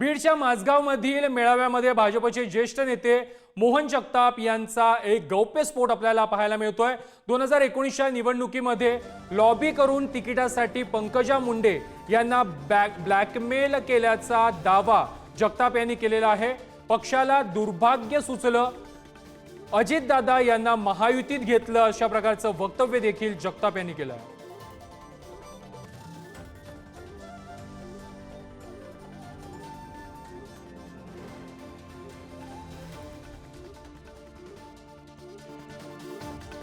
बीडच्या माझगावमधील मेळाव्यामध्ये भाजपचे ज्येष्ठ नेते मोहन जगताप यांचा एक गौप्यस्फोट आपल्याला पाहायला मिळतोय. दोन हजार एकोणीसच्या निवडणुकीमध्ये लॉबी करून तिकिटासाठी पंकजा मुंडे यांना बॅक ब्लॅकमेल केल्याचा दावा जगताप यांनी केलेला आहे. पक्षाला दुर्भाग्य सुचलं. अजितदादा यांना महायुतीत घेतलं अशा प्रकारचं वक्तव्य देखील जगताप यांनी केलं आहे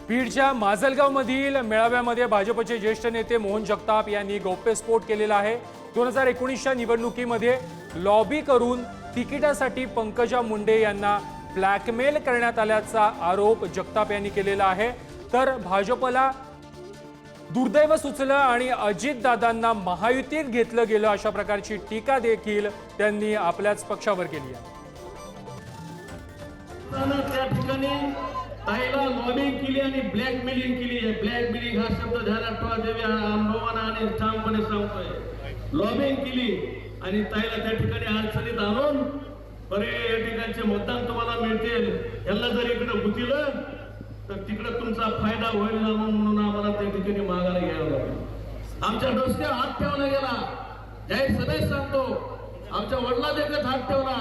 बीडच्या माजलगावमधील मेळाव्यामध्ये भाजपचे ज्येष्ठ नेते मोहन जगताप यांनी गौप्यस्फोट केलेला आहे. दोन हजार एकोणीसच्या निवडणुकीमध्ये लॉबी करून तिकिटासाठी पंकजा मुंडे यांना ब्लॅकमेल करण्यात आल्याचा आरोप जगताप यांनी केलेला आहे. तर भाजपला दुर्दैव सुचलं आणि अजितदादांना महायुतीत घेतलं गेलं अशा प्रकारची टीका देखील त्यांनी आपल्याच पक्षावर केली आहे. ताईला लॉबिंग केली आणि ब्लॅकमेलिंग केली. आहे ब्लॅकमेलिंग हा शब्द ध्यानात ठेवा देवी अनुभवानं आणि ठामपणे सांगतोय. लॉबिंग केली आणि ताईला त्या ठिकाणी अडचणीत आणून बरे या ठिकाणचे मतदान तुम्हाला मिळतील. यांना जर इकडे गुतीलं तर तिकडे तुमचा फायदा होईल ना म्हणून आम्हाला त्या ठिकाणी मागायला घ्यावं लागलं. आमच्या डोसक्यावर हात ठेवला गेला. जय सदैव सांगतो. आमच्या वडिला देखत हात ठेवला.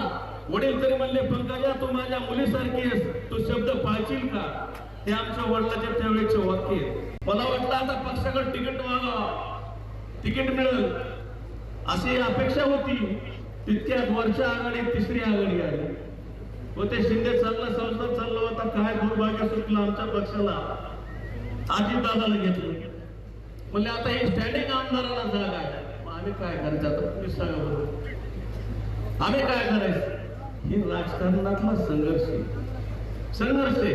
वडील तरी म्हणले पंकजा तू माझ्या मुलीसारखी आहेस. तू शब्द पाळशील का? हे आमच्या वडिलाच्या त्यावेळेचे वाक्य आहे. मला वाटलं आता पक्षाकडे तिकीट व्हावा. तिकीट मिळेल. अशी अपेक्षा होती. तितक्यात वर्षा आघाडी तिसरी आघाडी आली. व ते शिंदे चाललं संसद चाललं होता. काय दुर्भाग्य सुटलं आमच्या पक्षाला. आजी दादाला घेतलं. म्हणले आता हे स्टँडिंग आमदाराला जागा आहे. मग आम्ही काय करायचं? आता तुम्ही सांगा आम्ही काय करायचं? ही राजकारणातला संघर्ष आहे. संघर्ष आहे.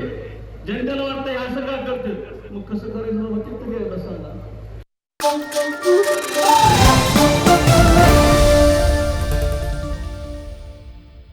जनतेला वाटतं हे असं का करते मग कसं करायचं? बाबा ते सांगा